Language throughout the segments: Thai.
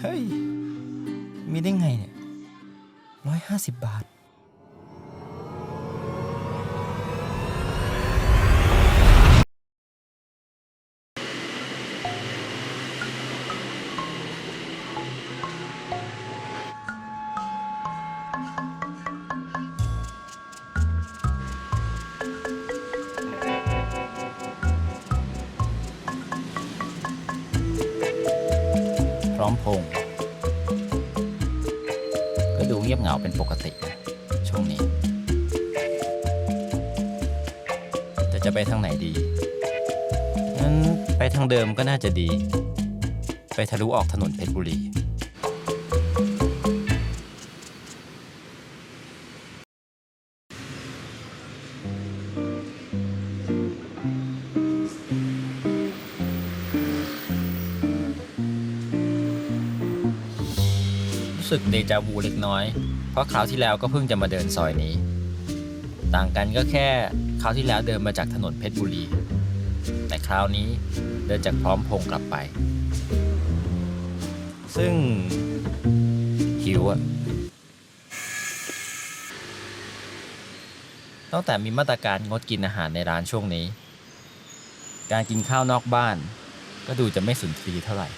เฮ้ย มีได้ไงเนี่ยร้อยห้าสิบบาท พร้อมพงศ์ก็ดูเงียบเหงาเป็นปกตินะช่วงนี้ แต่จะไปทางไหนดีงั้นไปทางเดิมก็น่าจะดี ไปทะลุออกถนนเพชรบุรี สึกเดจาวูเล็กน้อย เพราะคราวที่แล้วก็เพิ่งจะมาเดินซอยนี้ ต่างกันก็แค่คราวที่แล้วเดินมาจากถนนเพชรบุรี แต่คราวนี้เดินจากพร้อมพงกลับไป ซึ่งหิวอะตั้งแต่มีมาตรการงดกินอาหารในร้านช่วงนี้ การกินข้าวนอกบ้าน ก็ดูจะไม่สุนทรีเท่าไหร่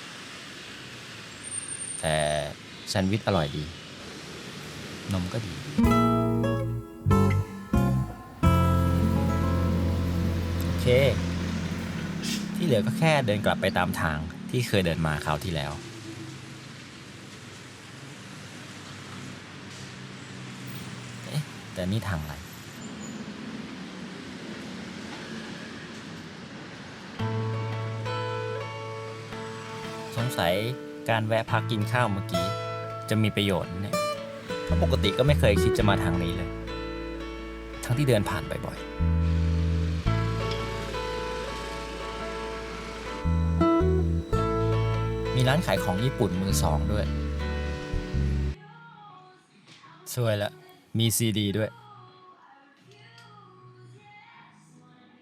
แต่ แซนด์วิชอร่อยดี นมก็ดี โอเค ที่เหลือก็แค่เดินกลับไปตามทางที่เคยเดินมาคราวที่แล้วเอ๊ะแต่นี่ทางอะไร สงสัยการแวะพักกินข้าวเมื่อกี้ จะมีประโยชน์เนี่ยเพราะปกติก็ไม่เคยคิดจะมาทางนี้เลย ทั้งที่เดินผ่านบ่อยๆ มีร้านขายของญี่ปุ่นมือสองด้วย สวยละ มีซีดีด้วย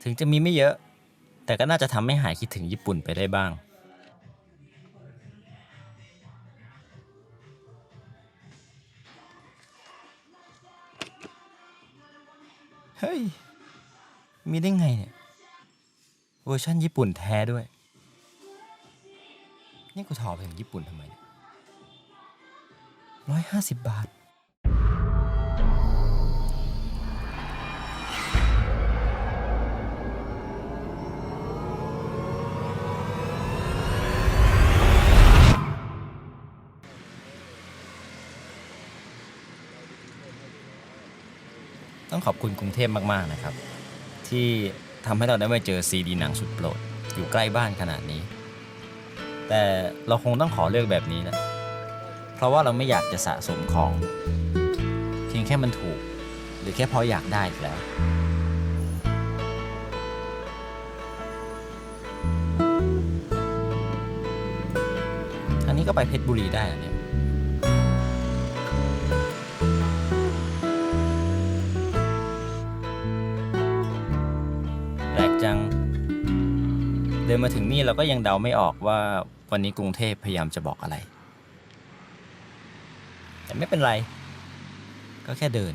ถึงจะมีไม่เยอะ แต่ก็น่าจะทำให้หายคิดถึงญี่ปุ่นไปได้บ้าง เฮ้ย มีได้ไงเนี่ย เวอร์ชันญี่ปุ่นแท้ด้วย นี่กูถอไปถึงญี่ปุ่นทำไมร้อยห้าสิบบาท ต้องขอบคุณกรุงเทพมากๆนะครับ ที่ทำให้เราได้มาเจอซีดีหนังสุดโปรด อยู่ใกล้บ้านขนาดนี้ แต่เราคงต้องขอเลือกแบบนี้แหละเพราะว่าเราไม่อยากจะสะสมของ เพียงแค่มันถูก หรือแค่เพราะอยากได้อีกแล้วอันนี้ก็ไปเพชรบุรีได้อะเนี่ย จัง เดินมาถึงนี่เราก็ยังเดาไม่ออกว่าวันนี้กรุงเทพพยายามจะบอกอะไร แต่ไม่เป็นไร ก็แค่เดิน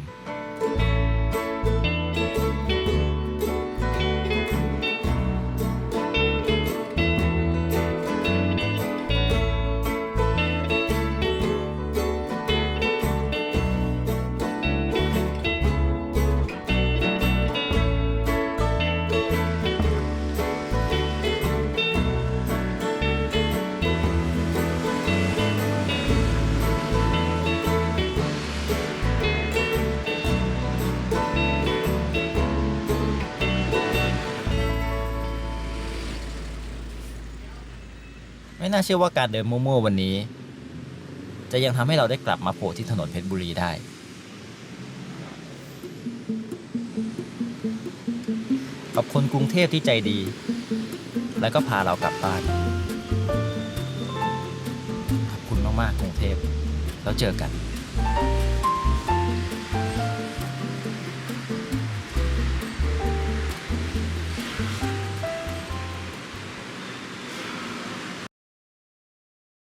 น่าเชื่อว่าการเดินมั่วๆวันนี้ จะยังทำให้เราได้กลับมาโผล่ที่ถนนเพชรบุรีได้ ขอบคุณกรุงเทพที่ใจดี แล้วก็พาเรากลับบ้าน ขอบคุณมากๆกรุงเทพแล้วเจอกัน